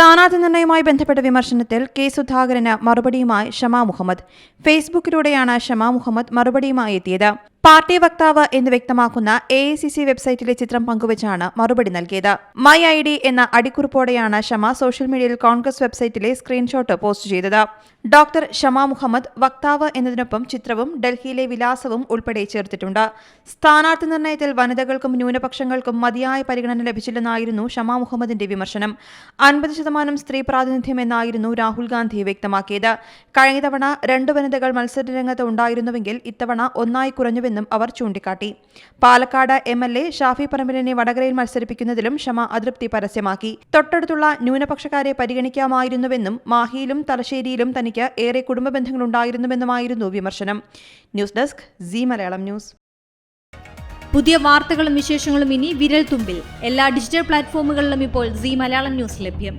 സ്ഥാനാർത്ഥി നിർണയവുമായി ബന്ധപ്പെട്ട വിമർശനത്തിൽ കെ സുധാകരന് മറുപടിയുമായി ഷമാ മുഹമ്മദ്. ഫേസ്ബുക്കിലൂടെയാണ് ഷമാ മുഹമ്മദ് മറുപടിയുമായി എത്തിയത്. പാർട്ടി വക്താവ് എന്ന് വ്യക്തമാക്കുന്ന എ ഐ സി സി വെബ്സൈറ്റിലെ ചിത്രം പങ്കുവച്ചാണ് മറുപടി നൽകിയത്. മൈ ഐ ഡി എന്ന അടിക്കുറിപ്പോടെയാണ് ഷമ സോഷ്യൽ മീഡിയയിൽ കോൺഗ്രസ് വെബ്സൈറ്റിലെ സ്ക്രീൻഷോട്ട് പോസ്റ്റ് ചെയ്തത്. ഡോക്ടർ ഷമ മുഹമ്മദ് വക്താവ് എന്നതിനൊപ്പം ചിത്രവും ഡൽഹിയിലെ വിലാസവും ഉൾപ്പെടെ ചേർത്തിട്ടുണ്ട്. സ്ഥാനാർത്ഥി നിർണയത്തിൽ വനിതകൾക്കും ന്യൂനപക്ഷങ്ങൾക്കും മതിയായ പരിഗണന ലഭിച്ചില്ലെന്നായിരുന്നു ഷമ മുഹമ്മദിന്റെ വിമർശനം. അൻപത് ശതമാനം സ്ത്രീ പ്രാതിനിധ്യം എന്നായിരുന്നു രാഹുൽ ഗാന്ധി വ്യക്തമാക്കിയത്. കഴിഞ്ഞ തവണ രണ്ട് വനിതകൾ മത്സരരംഗത്ത് ഉണ്ടായിരുന്നുവെങ്കിൽ ഇത്തവണ ഒന്നായി കുറഞ്ഞുവെന്നും അവർ ചൂണ്ടിക്കാട്ടി. Palakkad M L A Shafi പറമ്പിലിനെ വടകരയിൽ മത്സരിപ്പിക്കുന്നതിലും ഷമ അതൃപ്തി പരസ്യമാക്കി. തൊട്ടടുത്തുള്ള ന്യൂനപക്ഷക്കാരെ പരിഗണിക്കാമായിരുന്നുവെന്നും മാഹിയിലും തലശ്ശേരിയിലും തനിക്ക് ഏറെ കുടുംബ ബന്ധങ്ങളുണ്ടായിരുന്നുവെന്നുമായിരുന്നു വിമർശനം. News desk C Malayalam news. പുതിയ വാർത്തകളും വിശേഷങ്ങളും ഇനി വിരൽ തുമ്പിൽ എല്ലാ ഡിജിറ്റൽ പ്ലാറ്റ്ഫോമുകളിലും ഇപ്പോൾ സി മലയാളം ന്യൂസ് ലഭ്യം.